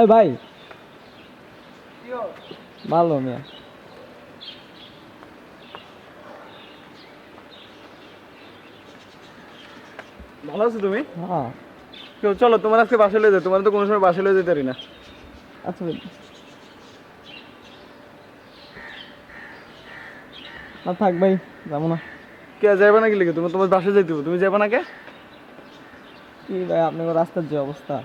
এই ভাই। ভালো মিয়া। ভালো আছো তুমি? হ্যাঁ। চলো তোমার আজকে বাসে লয়ে যাও তোমার তো কোনো সময় বাসে লয়ে যেতে পারি না। আচ্ছা না থাক ভাই যাব না। কে যাবে না কি লিখে তুমি তোমার বাসে যাইতে হবে। তুমি যাবে না কে? কি ভাই আপনার রাস্তার যে অবস্থা।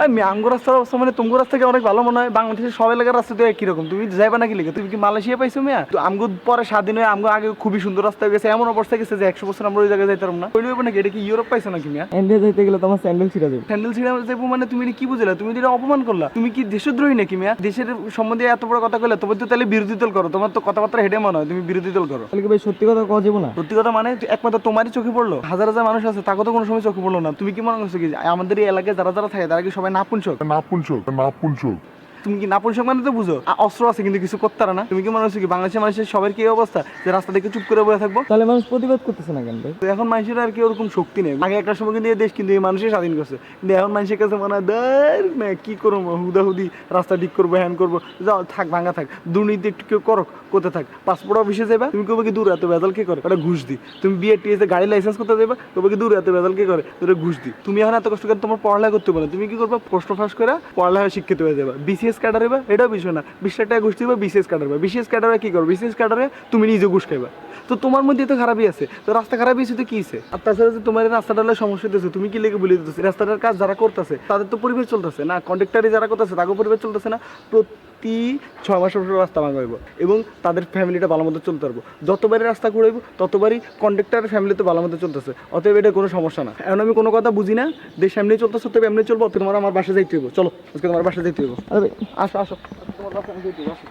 আই আমগো রাস্তার অবস্থা মানে তোমার রাস্তা থেকে অনেক ভালো মনে হয়? বাংলাদেশের সব এলাকার রাস্তা তো একই রকম। তুমি যাইবা নাকি লিখে তুমি কি মালয়েশিয়া পাইছো মিয়া? তো আমগো পরে স্বাধীন হয়ে আমগো আগে খুবই সুন্দর রাস্তা গেছে। এমন অবস্থা গেছে যে একশো বছর আমরা ওই জায়গায় যাইতাম না। ওই নাকি? এটা কি ইউরোপ পাইছো নাকি মিয়া? ইন্ডিয়া যাইতে গেলে তোমার স্যান্ডেল ছিঁড়া দেবে স্যান্ডেল ছিঁড়ে যাব মানে তুমি কি বুঝলা? তুমি এটা অপমান করলা। তুমি কি দেশদ্রোহী নাকি মিয়া? দেশের সম্বন্ধে এত বড় কথা কইলে তোমার তো তাহলে বিরোধী দল করো। তোমার তো কথাবার্তা হেঁটে মনে হয় তুমি বিরোধী দল করো। তাহলে কি ভাই সত্যি কথা কওয়া যাব না? সত্যি কথা মানে একমাত্র তোমারই চোখে পড়ল। হাজার হাজার মানুষ আছে তাকে তো কোনো সময় চোখে পড়ল না। তুমি কি মনে করছ কি আমাদের এই এলাকায় যারা যারা থাকে তারা কি সবাই নাপুংসক নাপুঞ্চক নাপুঞ্চক তুমি কি নাপুংসক মানে তো বুঝো? অস্ত্র আছে কিন্তু কিছু করতে পারে না। তুমি কি মনে হচ্ছে কি বাংলাদেশের মানুষের সবার কি অবস্থা? যে রাস্তা দেখে চুপ করে বসে থাকব? তাহলে মানুষ প্রতিবাদ করতেছে না কেন তো এখন মানুষের আর কি ওরকম শক্তি নেই। আগে একটা সময় কিন্তু এই দেশ কিন্তু এই মানুষই স্বাধীন করছে। কিন্তু এখন মানুষের কাছে মনে হয় দের না কি করব? হুদাহুদি রাস্তা ঠিক করব হ্যান করব। যাও থাক ভাঙা থাক। দুর্নীতি একটু কেউ করো করতে থাক। পাসপোর্ট অফিসে যাবে তুমি কবে কি দূর এত বেজাল কি করে? ওটা ঘুষ দি। তুমি বিয়ে টিএসে গাড়ি লাইসেন্স করতে দেবে কবে কি দূর এত বেজাল কি করে? ওটা ঘুষ দি। তুমি এখন এত কষ্ট করে তোমার পড়ালেখা করতে পারো তুমি কি করবে? পোস্ট ফাঁস করে পড়ালেখা শিক্ষিত হয়ে যাবে। বিসিএস ক্যাডার হবে এটাও বিষয় না। বিশ টাকা ঘুষ দিবা বিশেষ ক্যাডার বিশেষ ক্যাডারে কি করবে? বিশেষ ক্যাডারে তুমি নিজে ঘুষ খাইবা। তো তোমার মধ্যে তো খারাপই আছে। তো রাস্তা খারাপই আছে তো কি আছে আর তাছাড়া যে তোমার রাস্তাটা হলে সমস্যা দিতেছে তুমি কি লেগে বলে দিতেছে? রাস্তাটার কাজ যারা করতেছে তাদের তো পরিবেশ চলতেছে না? কন্ট্রাক্টারি যারা করতেছে তাকেও পরিবেশ চলতেছে না? প্রতি ছয় মাস পর রাস্তা ভাঙাইব এবং তাদের ফ্যামিলিটা ভালো মতো চলতে পারব। যতবারই রাস্তা ঘুরাইব ততবারই কন্ট্রাক্টারের ফ্যামিলি তো ভালো মতো চলতেছে। অতএব এটা কোনো সমস্যা না। এখন আমি কোনো কথা বুঝি না দেশ এমনি চলতেছে তবে এমনি চলবো তো তোমার আমার বাসা যাইতে হইব। চলো আজকে তোমার বাসা যাইতে হইব। আরে ভাই। আসো আসো। তোমার বাসা যাইতে হইব আসো।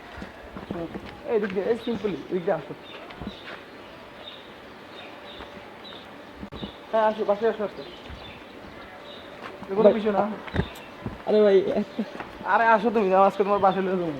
এই দিক দিয়ে এই সিম্পলি এদিক দিয়ে আসো। হ্যাঁ আসো পাশে আসো আসো। কোনো না আরে ভাই আরে আসো তুমি আজকে তোমার বাসে লিয়ে যাব।